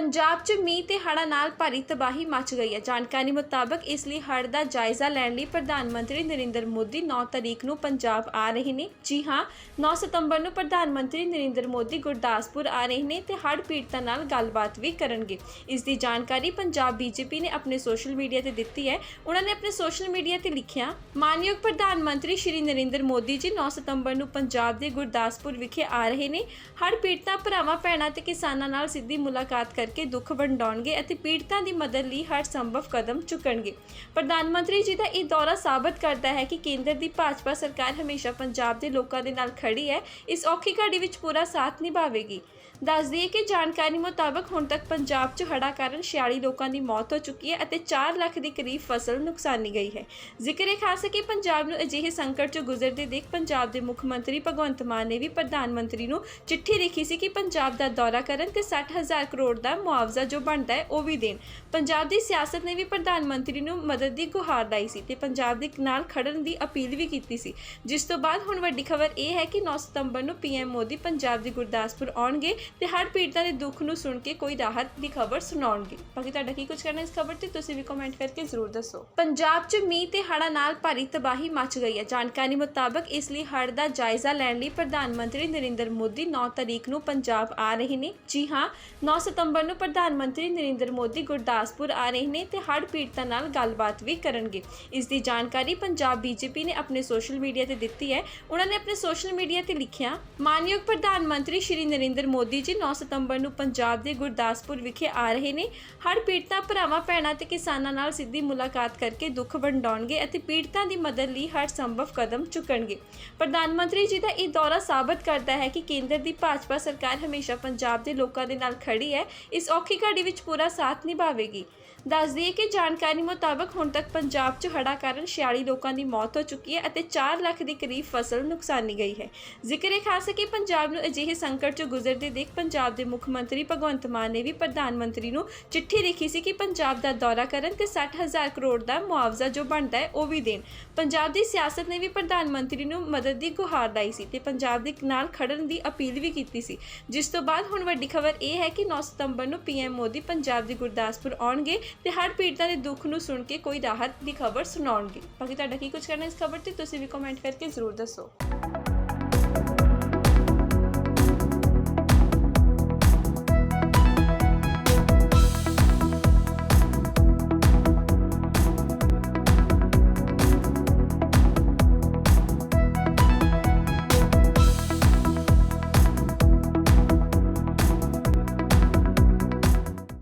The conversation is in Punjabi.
ਪੰਜਾਬ 'ਚ ਮੀਂਹ ਤੇ ਹੜ੍ਹਾਂ ਨਾਲ ਭਾਰੀ ਤਬਾਹੀ ਮਚ ਗਈ ਹੈ। ਜਾਣਕਾਰੀ ਮੁਤਾਬਕ ਇਸ ਲਈ ਹੜ੍ਹ ਦਾ ਜਾਇਜ਼ਾ ਲੈਣ ਲਈ ਪ੍ਰਧਾਨ ਮੰਤਰੀ ਨਰਿੰਦਰ ਮੋਦੀ 9 ਤਰੀਕ ਨੂੰ ਪੰਜਾਬ ਆ ਰਹੇ ਨੇ। ਜੀ ਹਾਂ 9 ਸਤੰਬਰ ਨੂੰ ਪ੍ਰਧਾਨ ਮੰਤਰੀ ਨਰਿੰਦਰ ਮੋਦੀ ਗੁਰਦਾਸਪੁਰ ਆ ਰਹੇ ਨੇ ਤੇ ਹੜ੍ਹ ਪੀੜਤਾਂ ਨਾਲ ਗੱਲਬਾਤ ਵੀ ਕਰਨਗੇ। ਇਸ ਦੀ ਜਾਣਕਾਰੀ ਪੰਜਾਬ ਬੀਜੇਪੀ ਨੇ ਆਪਣੇ ਸੋਸ਼ਲ ਮੀਡੀਆ ਤੇ ਦਿੱਤੀ ਹੈ। ਉਹਨਾਂ ਨੇ ਆਪਣੇ ਸੋਸ਼ਲ ਮੀਡੀਆ ਤੇ ਲਿਖਿਆ, ਮਾਨਯੋਗ ਪ੍ਰਧਾਨ ਮੰਤਰੀ ਸ਼੍ਰੀ ਨਰਿੰਦਰ ਮੋਦੀ ਜੀ 9 ਸਤੰਬਰ ਨੂੰ ਪੰਜਾਬ ਦੇ ਗੁਰਦਾਸਪੁਰ ਵਿਖੇ ਆ ਰਹੇ ਨੇ। ਹੜ੍ਹ ਪੀੜਤਾਂ, ਭਰਾਵਾਂ, ਭੈਣਾਂ ਤੇ ਕਿਸਾਨਾਂ ਨਾਲ ਸਿੱਧੀ ਮੁਲਾਕਾਤ ਕਰ ਕਰਕੇ ਦੁੱਖ ਵੰਡਾਉਣਗੇ ਅਤੇ ਪੀੜਤਾਂ ਦੀ ਮਦਦ ਲਈ ਹਰ ਸੰਭਵ ਕਦਮ ਚੁੱਕਣਗੇ। ਪ੍ਰਧਾਨ ਮੰਤਰੀ ਜੀ ਦਾ ਇਹ ਦੌਰਾ ਸਾਬਤ ਕਰਦਾ ਹੈ ਕਿ ਕੇਂਦਰ ਦੀ ਭਾਜਪਾ ਸਰਕਾਰ ਹਮੇਸ਼ਾ ਪੰਜਾਬ ਦੇ ਲੋਕਾਂ ਦੇ ਨਾਲ ਖੜੀ ਹੈ, ਇਸ ਔਖੀ ਘੜੀ ਵਿੱਚ ਪੂਰਾ ਸਾਥ ਨਿਭਾਵੇਗੀ। ਦੱਸ ਦਈਏ ਕਿ ਜਾਣਕਾਰੀ ਮੁਤਾਬਕ ਹੁਣ ਤੱਕ ਪੰਜਾਬ 'ਚ ਹੜ੍ਹਾਂ ਕਾਰਨ 46 ਲੋਕਾਂ ਦੀ ਮੌਤ ਹੋ ਚੁੱਕੀ ਹੈ ਅਤੇ 4 ਲੱਖ ਦੇ ਕਰੀਬ ਫਸਲ ਨੁਕਸਾਨੀ ਗਈ ਹੈ। ਜ਼ਿਕਰ ਇਹ ਖਾਸ ਹੈ ਕਿ ਪੰਜਾਬ ਨੂੰ ਅਜਿਹੇ ਸੰਕਟ 'ਚੋਂ ਗੁਜ਼ਰਦੇ ਦੇਖ ਪੰਜਾਬ ਦੇ ਮੁੱਖ ਮੰਤਰੀ ਭਗਵੰਤ ਮਾਨ ਨੇ ਵੀ ਪ੍ਰਧਾਨ ਮੰਤਰੀ ਨੂੰ ਚਿੱਠੀ ਲਿਖੀ ਸੀ ਕਿ ਪੰਜਾਬ ਦਾ ਦੌਰਾ ਕਰਨ ਤੇ 60000 ਕਰੋੜ ਦਾ ਮੁਆਵਜ਼ਾ ਜੋ ਬਣਦਾ ਹੈ, ਉਹ ਵੀ ਦੇਣ। ਪੰਜਾਬ ਦੀ ਸਿਆਸਤ ਨੇ ਵੀ ਪ੍ਰਧਾਨ ਮੰਤਰੀ ਨੂੰ ਮਦਦ ਦੀ ਗੁਹਾਰ ਲਾਈ ਸੀ ਤੇ ਪੰਜਾਬ ਦੇ ਨਾਲ ਖੜਨ ਦੀ ਅਪੀਲ ਵੀ ਕੀਤੀ ਸੀ। ਜਿਸ ਤੋਂ ਬਾਅਦ ਹੁਣ ਵੱਡੀ ਖਬਰ ਇਹ ਹੈ ਕਿ 9 ਸਤੰਬਰ ਨੂੰ ਪੀਐਮ ਮੋਦੀ ਪੰਜਾਬ ਦੇ ਗੁਰਦਾਸਪੁਰ ਆਉਣਗੇ ਤੇ ਹਰ ਪੀੜਤਾਂ ਦੇ ਦੁੱਖ ਨੂੰ ਸੁਣ ਕੇ ਕੋਈ ਰਾਹਤ ਦੀ ਖਬਰ ਸੁਣਾਉਣਗੇ। ਬਾਕੀ ਤੁਹਾਡਾ ਕੀ ਕੁਝ ਕਹਿਣਾ ਇਸ ਖਬਰ ਤੇ, ਤੁਸੀਂ ਵੀ ਕਮੈਂਟ ਕਰਕੇ ਜ਼ਰੂਰ ਦੱਸੋ। ਪੰਜਾਬ 'ਚ ਮੀਂਹ ਤੇ ਹੜ੍ਹਾਂ ਨਾਲ ਭਾਰੀ ਤਬਾਹੀ ਮਚ ਗਈ ਹੈ। ਜਾਣਕਾਰੀ ਮੁਤਾਬਕ ਇਸ ਲਈ ਹੜ੍ਹ ਦਾ ਜਾਇਜ਼ਾ ਲੈਣ ਲਈ ਪ੍ਰਧਾਨ ਮੰਤਰੀ ਨਰਿੰਦਰ ਮੋਦੀ 9 ਤਾਰੀਖ ਨੂੰ ਪੰਜਾਬ ਆ ਰਹੇ ਨੇ। ਜੀ ਹਾਂ 9 ਸਤੰਬਰ ਨੂੰ ਪ੍ਰਧਾਨ ਮੰਤਰੀ ਨਰਿੰਦਰ ਮੋਦੀ ਗੁਰਦਾਸਪੁਰ ਆ ਰਹੇ ਨੇ ਤੇ ਹੜ੍ਹ ਪੀੜਤਾਂ ਨਾਲ ਗੱਲਬਾਤ ਵੀ ਕਰਨਗੇ। ਇਸ ਦੀ ਜਾਣਕਾਰੀ ਪੰਜਾਬ ਬੀਜੇਪੀ ਨੇ ਆਪਣੇ ਸੋਸ਼ਲ ਮੀਡੀਆ ਤੇ ਦਿੱਤੀ ਹੈ। ਉਹਨਾਂ ਨੇ ਆਪਣੇ ਸੋਸ਼ਲ ਮੀਡੀਆ ਤੇ ਲਿਖਿਆ, ਮਾਨਯੋਗ ਪ੍ਰਧਾਨ ਮੰਤਰੀ ਸ਼੍ਰੀ ਨਰਿੰਦਰ ਮੋਦੀ ਜੀ 9 ਸਤੰਬਰ ਨੂੰ ਪੰਜਾਬ ਦੇ ਗੁਰਦਾਸਪੁਰ ਵਿਖੇ ਆ ਰਹੇ ਨੇ। ਹੜ੍ਹ ਪੀੜਤਾਂ, ਭਰਾਵਾਂ, ਭੈਣਾਂ ਤੇ ਕਿਸਾਨਾਂ ਨਾਲ ਸਿੱਧੀ ਮੁਲਾਕਾਤ ਕਰਕੇ ਦੁੱਖ ਵੰਡਾਉਣਗੇ ਅਤੇ ਪੀੜਤਾਂ ਦੀ ਮਦਦ ਲਈ ਹਰ ਸੰਭਵ ਕਦਮ ਚੁੱਕਣਗੇ। ਪ੍ਰਧਾਨ ਮੰਤਰੀ ਜੀ ਦਾ ਇਹ ਦੌਰਾ ਸਾਬਤ ਕਰਦਾ ਹੈ ਕਿ ਕੇਂਦਰ ਦੀ ਭਾਜਪਾ ਸਰਕਾਰ ਹਮੇਸ਼ਾ ਪੰਜਾਬ ਦੇ ਲੋਕਾਂ ਦੇ ਨਾਲ ਖੜੀ ਹੈ। ਇਸ ਔਖੀ ਘੜੀ ਵਿੱਚ ਪੂਰਾ ਸਾਥ ਨਿਭਾਵੇਗੀ। ਦੱਸ ਦਈਏ ਕਿ ਜਾਣਕਾਰੀ ਮੁਤਾਬਕ ਹੁਣ ਤੱਕ ਪੰਜਾਬ 'ਚ ਹੜ੍ਹਾਂ ਕਾਰਨ 46 ਲੋਕਾਂ ਦੀ ਮੌਤ ਹੋ ਚੁੱਕੀ ਹੈ ਅਤੇ 4 ਲੱਖ ਦੇ ਕਰੀਬ ਫਸਲ ਨੁਕਸਾਨੀ ਗਈ ਹੈ। ਜ਼ਿਕਰ ਇਹ ਖਾਸ ਹੈ ਕਿ ਪੰਜਾਬ ਨੂੰ ਅਜਿਹੇ ਸੰਕਟ 'ਚੋਂ ਗੁਜ਼ਰਦੇ ਦੇਖ ਪੰਜਾਬ ਦੇ ਮੁੱਖ ਮੰਤਰੀ ਭਗਵੰਤ ਮਾਨ ਨੇ ਵੀ ਪ੍ਰਧਾਨ ਮੰਤਰੀ ਨੂੰ ਚਿੱਠੀ ਲਿਖੀ ਸੀ ਕਿ ਪੰਜਾਬ ਦਾ ਦੌਰਾ ਕਰਨ ਤੇ 60000 ਕਰੋੜ ਦਾ ਮੁਆਵਜ਼ਾ ਜੋ ਬਣਦਾ ਹੈ ਉਹ ਵੀ ਦੇਣ। ਪੰਜਾਬ ਦੀ ਸਿਆਸਤ ਨੇ ਵੀ ਪ੍ਰਧਾਨ ਮੰਤਰੀ ਨੂੰ ਮਦਦ ਦੀ ਗੁਹਾਰ ਲਾਈ ਸੀ ਤੇ ਪੰਜਾਬ ਦੇ ਨਾਲ ਖੜਨ ਦੀ ਅਪੀਲ ਵੀ ਕੀਤੀ ਸੀ। ਜਿਸ ਤੋਂ ਬਾਅਦ ਹੁਣ ਵੱਡੀ ਖਬਰ ਇਹ ਹੈ ਕਿ 9 ਸਤੰਬਰ ਨੂੰ ਪੀਐਮ ਮੋਦੀ ਪੰਜਾਬ ਦੇ ਗੁਰਦਾਸਪੁਰ ਆਉਣਗੇ ਤੇ ਹਰ ਪੀੜਤਾਂ ਦੇ ਦੁੱਖ ਨੂੰ ਸੁਣ ਕੇ ਕੋਈ ਰਾਹਤ ਦੀ ਖਬਰ ਸੁਣਾਉਣਗੇ। ਬਾਕੀ ਤੁਹਾਡਾ ਕੀ ਕੁਝ ਕਰਨਾ ਇਸ ਖਬਰ ਤੇ, ਤੁਸੀਂ ਵੀ ਕਮੈਂਟ ਕਰਕੇ ਜ਼ਰੂਰ ਦੱਸੋ।